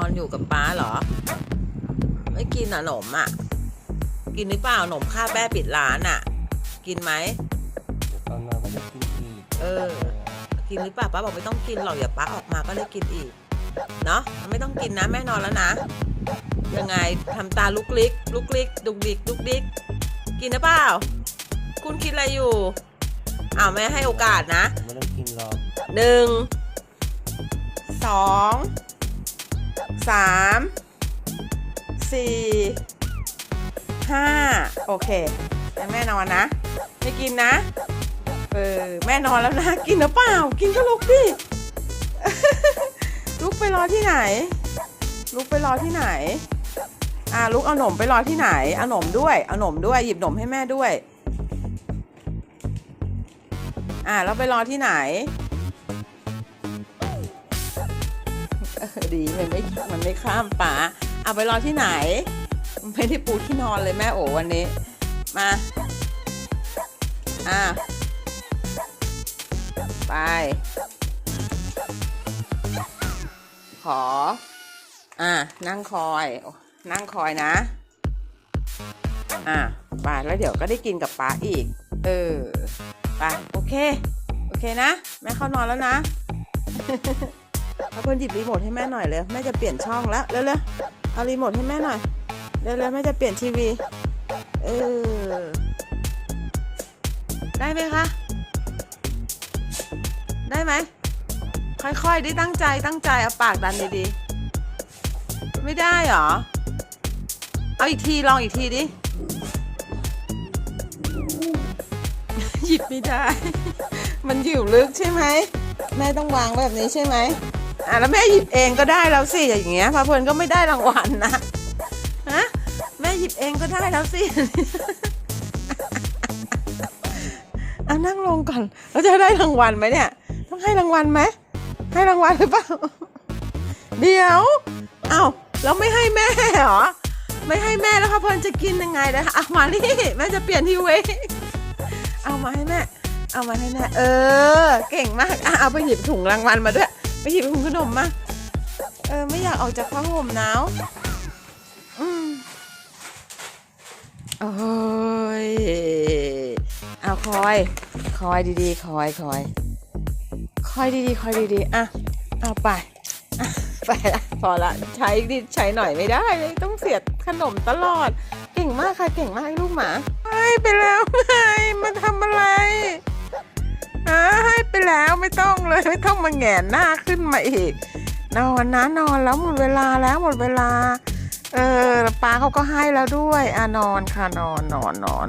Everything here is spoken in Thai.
อนอยู่กับป้าเหรอ ไม่กินอะหนมอะ กินหรือเปล่าหนมข้าวแม่ปิดร้านอะ กินไหมตอนนอนก็จะกินอีกเออ กินหรือเปล่าป้าบอกไม่ต้องกินหรอกอย่าป้าออกมาก็ได้กินอีก เนาะไม่ต้องกินนะแม่นอนแล้วนะ ยังไงทำตาลุกลิก ลุกลิกดุกดิกดุกดิก กินหรือเปล่า คุณคิดอะไรอยู่ อ้าวแม่ให้โอกาสนะ ไม่ต้องกินหรอกหนึ่งสอง สามสี่ห้าโอเคแม่นอนนะ ไม่กินนะ เออ แม่นอนแล้วนะ กินหรือเปล่า กินก็ลุกดิ ลุกไปรอที่ไหน ลุกไปรอที่ไหน อ่าลุกเอาหนมไปรอที่ไหน เอาหนมด้วย เอาหนมด้วย หยิบหนมให้แม่ด้วย อ่าแล้วไปรอที่ไหน ดีมันไม่มันไม่ข้ามป่าเอาไปรอที่ไหน ไม่ได้ปูที่นอนเลยแม่โอวันนี้ มาอ่าไป ขอ อ่านั่งคอย นั่งคอยนะ อ่าไปแล้วเดี๋ยวก็ได้กินกับป้าอีก เออไปโอเค โอเคนะ แม่เข้านอนแล้วนะ เอาเพื่อนหยิบรีโมทให้แม่หน่อยเลยแม่จะเปลี่ยนช่องแล้วเร็วๆเอารีโมทให้แม่หน่อยเร็วๆแม่จะเปลี่ยนทีวี เออ ได้ไหมคะ ได้ไหม ค่อยๆ ไดิตั้งใจตั้งใจเอาปากดันดีๆ ไม่ได้เหรอ เอาอีกทีลองอีกทีดิ หยิบไม่ได้ มันอยู่ลึกใช่ไหม แม่ต้องวางแบบนี้ใช่ไหม อะแล้วแม่หยิบเองก็ได้แล้วสิอย่างเงี้ยพาเพลินก็ไม่ได้รางวัลนะฮะแม่หยิบเองก็ได้แล้วสิอะนั่งลงก่อนแล้วจะได้รางวัลไหมเนี่ย ต้องให้รางวัลไหมให้รางวัลหรือเปล่าเดี๋ยวเอ้าแล้วไม่ให้แม่เหรอไม่ให้แม่แล้วพาเพลินจะกินยังไงนะคะเอามานี่แม่จะเปลี่ยนทีวีเอามาให้แม่ เอามาให้แม่เออ เก่งมากอะเอาไปหยิบถุงรางวัลมาด้วย ไปหยิบถุงขนมมา เออ ไม่อยากออกจากผ้าห่มหนาวอืมโอ้ยเอาคอย คอยดีๆ คอยคอย คอยดีๆ คอยดีๆ อะ เอาไป ไปละพอละใช้ดิใช้หน่อยไม่ได้เลยต้องเสียดขนมตลอด เก่งมากค่ะ เก่งมากลูกหมาให้ไปแล้วไงมาทำอะไร แล้วไม่ต้องเลยไม่ต้องมาแหงนหน้าขึ้นมาอีก นอนนะนอนแล้วหมดเวลาแล้วหมดเวลา เออป้าเขาก็ให้แล้วด้วยอะนอนค่ะนอนนอนนอน